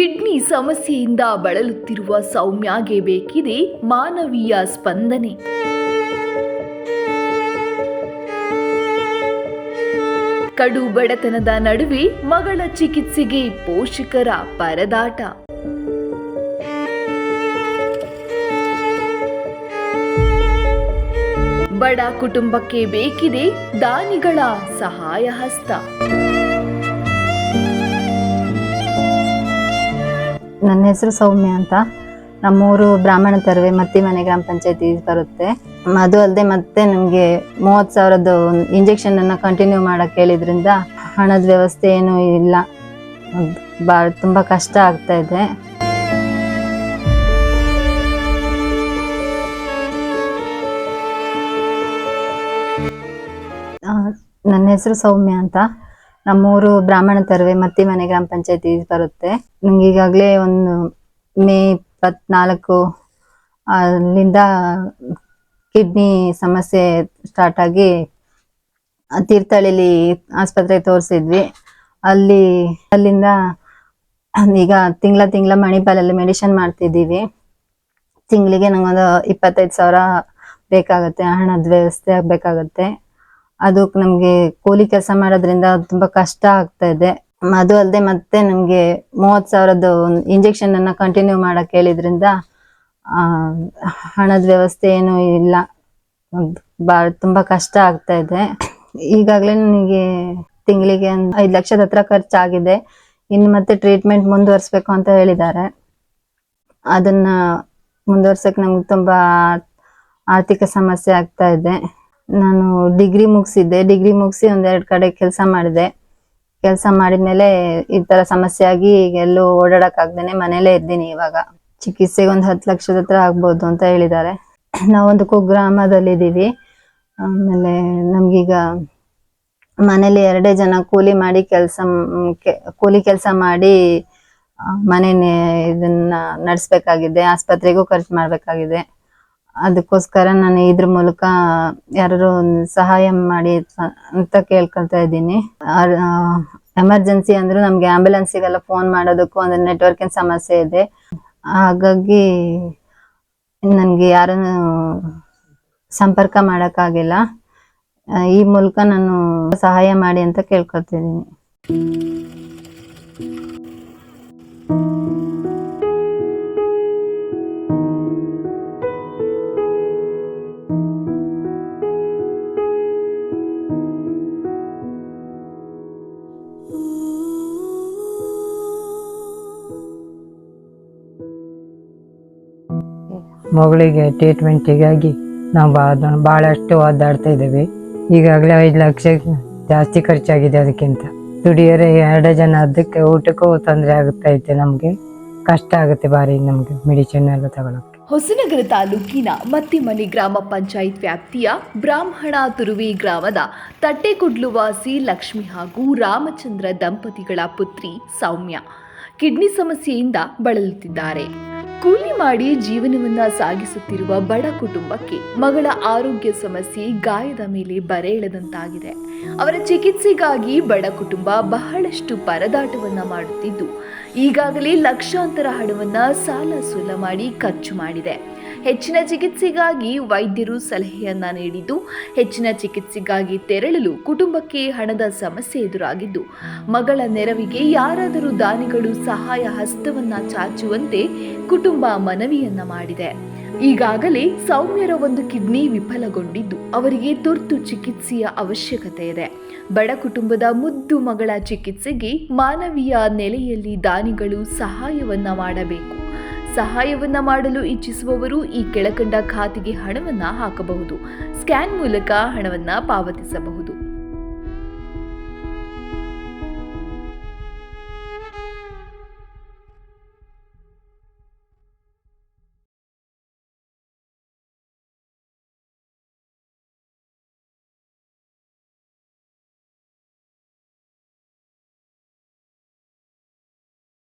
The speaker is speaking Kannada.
ಕಿಡ್ನಿ ಸಮಸ್ಯೆಯಿಂದ ಬಳಲುತ್ತಿರುವ ಸೌಮ್ಯಗೆ ಬೇಕಿದೆ ಮಾನವೀಯ ಸ್ಪಂದನೆ. ಕಡು ಬಡತನದ ನಡುವೆ ಮಗಳ ಚಿಕಿತ್ಸೆಗೆ ಪೋಷಕರ ಪರದಾಟ. ಬಡ ಕುಟುಂಬಕ್ಕೆ ಬೇಕಿದೆ ದಾನಿಗಳ ಸಹಾಯ ಹಸ್ತ ನನ್ನ ಹೆಸರು ಸೌಮ್ಯ ಅಂತ. ನಮ್ಮೂರು ಬ್ರಾಹ್ಮಣ ತರುವೆ ಮತ್ತಿ ಮನೆ ಗ್ರಾಮ ಪಂಚಾಯತಿ ಬರುತ್ತೆ. ಅದು ಅಲ್ಲದೆ ಮತ್ತೆ ನಮಗೆ ಮೂವತ್ತು ಸಾವಿರದ್ದು ಇಂಜೆಕ್ಷನ್ ಅನ್ನು ಕಂಟಿನ್ಯೂ ಮಾಡಕ್ಕೆ ಹೇಳಿದ್ರಿಂದ ಹಣದ ವ್ಯವಸ್ಥೆ ಏನೂ ಇಲ್ಲ. ಭಾಳ ತುಂಬ ಕಷ್ಟ ಆಗ್ತಾ ಇದೆ. ನನ್ನ ಹೆಸರು ಸೌಮ್ಯ ಅಂತ. ನಮ್ಮೂರು ಬ್ರಾಹ್ಮಣ ತರವೆ ಮತ್ತಿ ಮನೆ ಗ್ರಾಮ ಪಂಚಾಯತಿ ಬರುತ್ತೆ. ನಂಗೆ ಈಗಾಗಲೇ ಒಂದು ಮೇ ಇಪ್ಪತ್ನಾಲ್ಕು, ಅಲ್ಲಿಂದ ಕಿಡ್ನಿ ಸಮಸ್ಯೆ ಸ್ಟಾರ್ಟ್ ಆಗಿ ತೀರ್ಥಹಳ್ಳಿಲಿ ಆಸ್ಪತ್ರೆ ತೋರಿಸಿದ್ವಿ. ಅಲ್ಲಿ, ಅಲ್ಲಿಂದ ಈಗ ತಿಂಗಳ ತಿಂಗಳ ಮಣಿಪಾಲಲ್ಲಿ ಮೆಡಿಷನ್ ಮಾಡ್ತಿದ್ದೀವಿ. ತಿಂಗಳಿಗೆ ನಂಗೊಂದು ಇಪ್ಪತ್ತೈದು ಸಾವಿರ ಬೇಕಾಗುತ್ತೆ, ಹಣದ ವ್ಯವಸ್ಥೆ ಬೇಕಾಗತ್ತೆ ಅದು ನಮ್ಗೆ ಕೂಲಿ ಕೆಲಸ ಮಾಡೋದ್ರಿಂದ ತುಂಬಾ ಕಷ್ಟ ಆಗ್ತಾ ಇದೆ. ಅದು ಅಲ್ಲದೆ ಮತ್ತೆ ನಮ್ಗೆ ಮೂವತ್ ಸಾವಿರದ್ದು ಇಂಜೆಕ್ಷನ್ ಅನ್ನ ಕಂಟಿನ್ಯೂ ಮಾಡಕ್ ಹೇಳಿದ್ರಿಂದ ಹಣದ ವ್ಯವಸ್ಥೆ ಏನು ಇಲ್ಲ. ತುಂಬಾ ಕಷ್ಟ ಆಗ್ತಾ ಇದೆ. ಈಗಾಗಲೇ ನನಗೆ ತಿಂಗಳಿಗೆ ಒಂದ್ ಐದ್ ಲಕ್ಷದ ಹತ್ರ ಖರ್ಚಾಗಿದೆ. ಇನ್ನು ಮತ್ತೆ ಟ್ರೀಟ್ಮೆಂಟ್ ಮುಂದುವರಿಸ್ಬೇಕು ಅಂತ ಹೇಳಿದ್ದಾರೆ. ಅದನ್ನ ಮುಂದುವರ್ಸಕ್ ನಮ್ಗೆ ತುಂಬಾ ಆರ್ಥಿಕ ಸಮಸ್ಯೆ ಆಗ್ತಾ ಇದೆ. ನಾನು ಡಿಗ್ರಿ ಮುಗಿಸಿದ್ದೆ. ಡಿಗ್ರಿ ಮುಗಿಸಿ ಒಂದೆರಡು ಕಡೆ ಕೆಲಸ ಮಾಡಿದೆ. ಕೆಲಸ ಮಾಡಿದ್ಮೇಲೆ ಈ ತರ ಸಮಸ್ಯೆ ಆಗಿ ಈಗ ಎಲ್ಲೂ ಓಡಾಡಕ್ ಆಗ್ದೇನೆ ಮನೇಲೇ ಇದ್ದೀನಿ ಇವಾಗ. ಚಿಕಿತ್ಸೆಗೆ ಒಂದು ಹತ್ತು ಲಕ್ಷದ ಹತ್ರ ಆಗ್ಬೋದು ಅಂತ ಹೇಳಿದ್ದಾರೆ. ನಾವೊಂದು ಕುಗ್ರಾಮದಲ್ಲಿದ್ದೀವಿ. ಆಮೇಲೆ ನಮ್ಗೀಗ ಮನೇಲಿ ಎರಡೇ ಜನ ಕೂಲಿ ಮಾಡಿ ಕೆಲಸ ಕೂಲಿ ಕೆಲಸ ಮಾಡಿ ಮನೆ ಇದನ್ನ ನಡೆಸ್ಬೇಕಾಗಿದೆ. ಆಸ್ಪತ್ರೆಗೂ ಖರ್ಚು ಮಾಡ್ಬೇಕಾಗಿದೆ. ಅದಕ್ಕೋಸ್ಕರ ನಾನು ಇದ್ರ ಮೂಲಕ ಯಾರು ಸಹಾಯ ಮಾಡಿ ಅಂತ ಕೇಳ್ಕೊಳ್ತಾ ಇದ್ದೀನಿ. ಎಮರ್ಜೆನ್ಸಿ ಅಂದ್ರೆ ನಮ್ಗೆ ಆಂಬ್ಯುಲೆನ್ಸಿಗೆಲ್ಲ ಫೋನ್ ಮಾಡೋದಕ್ಕೂ ಒಂದು ನೆಟ್ವರ್ಕಿನ ಸಮಸ್ಯೆ ಇದೆ. ಹಾಗಾಗಿ ನನಗೆ ಯಾರನ್ನು ಸಂಪರ್ಕ ಮಾಡೋಕ್ಕಾಗಿಲ್ಲ. ಈ ಮೂಲಕ ನಾನು ಸಹಾಯ ಮಾಡಿ ಅಂತ ಕೇಳ್ಕೊಳ್ತಿದ್ದೀನಿ ಮಗಳಿಗೆ ಟ್ರೀಟ್ಮೆಂಟಿಗಾಗಿ ನಾವು ಬಾ- ಭಾಳಷ್ಟು ಒದ್ದಾಡ್ತಾ ಇದ್ದೀವಿ. ಈಗಾಗಲೇ ಐದು ಲಕ್ಷ ಜಾಸ್ತಿ ಖರ್ಚಾಗಿದೆ ಅದಕ್ಕಿಂತ. ದುಡಿಯೋರೆ ಎರಡು ಜನ ಅದಕ್ಕೆ ಊಟಕ್ಕೂ ತೊಂದರೆ ಆಗುತ್ತಾ ಐತೆ ನಮಗೆ. ಕಷ್ಟ ಆಗುತ್ತೆ ಬಾರಿ ನಮಗೆ ಮೆಡಿಸಿನ್ ಎಲ್ಲ ತಗೊಳಕ್ಕೆ. ಹೊಸನಗರ ತಾಲೂಕಿನ ಮತ್ತಿಮನಿ ಗ್ರಾಮ ಪಂಚಾಯತ್ ವ್ಯಾಪ್ತಿಯ ಬ್ರಾಹ್ಮಣ ತುರುವಿ ಗ್ರಾಮದ ತಟ್ಟೆಕುಡ್ಲುವಾಸಿ ಲಕ್ಷ್ಮಿ ಹಾಗೂ ರಾಮಚಂದ್ರ ದಂಪತಿಗಳ ಪುತ್ರಿ ಸೌಮ್ಯ ಕಿಡ್ನಿ ಸಮಸ್ಯೆಯಿಂದ ಬಳಲುತ್ತಿದ್ದಾರೆ. ಕೂಲಿ ಮಾಡಿ ಜೀವನವನ್ನ ಸಾಗಿಸುತ್ತಿರುವ ಬಡ ಕುಟುಂಬಕ್ಕೆ ಮಗಳ ಆರೋಗ್ಯ ಸಮಸ್ಯೆ ಗಾಯದ ಮೇಲೆ ಬರೆ ಎಳೆದಂತಾಗಿದೆ ಅವರ ಚಿಕಿತ್ಸೆಗಾಗಿ ಬಡ ಕುಟುಂಬ ಬಹಳಷ್ಟು ಪರದಾಟವನ್ನ ಮಾಡುತ್ತಿದ್ದು, ಈಗಾಗಲೇ ಲಕ್ಷಾಂತರ ಹಣವನ್ನ ಸಾಲ ಸೂಲ ಮಾಡಿ ಖರ್ಚು ಮಾಡಿದೆ. ಹೆಚ್ಚಿನ ಚಿಕಿತ್ಸೆಗಾಗಿ ವೈದ್ಯರು ಸಲಹೆಯನ್ನ ನೀಡಿದ್ದು, ಹೆಚ್ಚಿನ ಚಿಕಿತ್ಸೆಗಾಗಿ ತೆರಳಲು ಕುಟುಂಬಕ್ಕೆ ಹಣದ ಸಮಸ್ಯೆ ಎದುರಾಗಿದ್ದು, ಮಗಳ ನೆರವಿಗೆ ಯಾರಾದರೂ ದಾನಿಗಳು ಸಹಾಯ ಹಸ್ತವನ್ನ ಚಾಚುವಂತೆ ಕುಟುಂಬ ಮನವಿಯನ್ನ ಮಾಡಿದೆ. ಈಗಾಗಲೇ ಸೌಮ್ಯರ ಒಂದು ಕಿಡ್ನಿ ವಿಫಲಗೊಂಡಿದ್ದು, ಅವರಿಗೆ ತುರ್ತು ಚಿಕಿತ್ಸೆಯ ಅವಶ್ಯಕತೆ ಇದೆ. ಬಡ ಕುಟುಂಬದ ಮುದ್ದು ಮಗಳ ಚಿಕಿತ್ಸೆಗೆ ಮಾನವೀಯ ನೆಲೆಯಲ್ಲಿ ದಾನಿಗಳು ಸಹಾಯವನ್ನ ಮಾಡಬೇಕು. ಸಹಾಯವನ್ನ ಮಾಡಲು ಇಚ್ಛಿಸುವವರು ಈ ಕೆಳಕಂಡ ಖಾತೆಗೆ ಹಣವನ್ನ ಹಾಕಬಹುದು. ಸ್ಕ್ಯಾನ್ ಮೂಲಕ ಹಣವನ್ನ ಪಾವತಿಸಬಹುದು.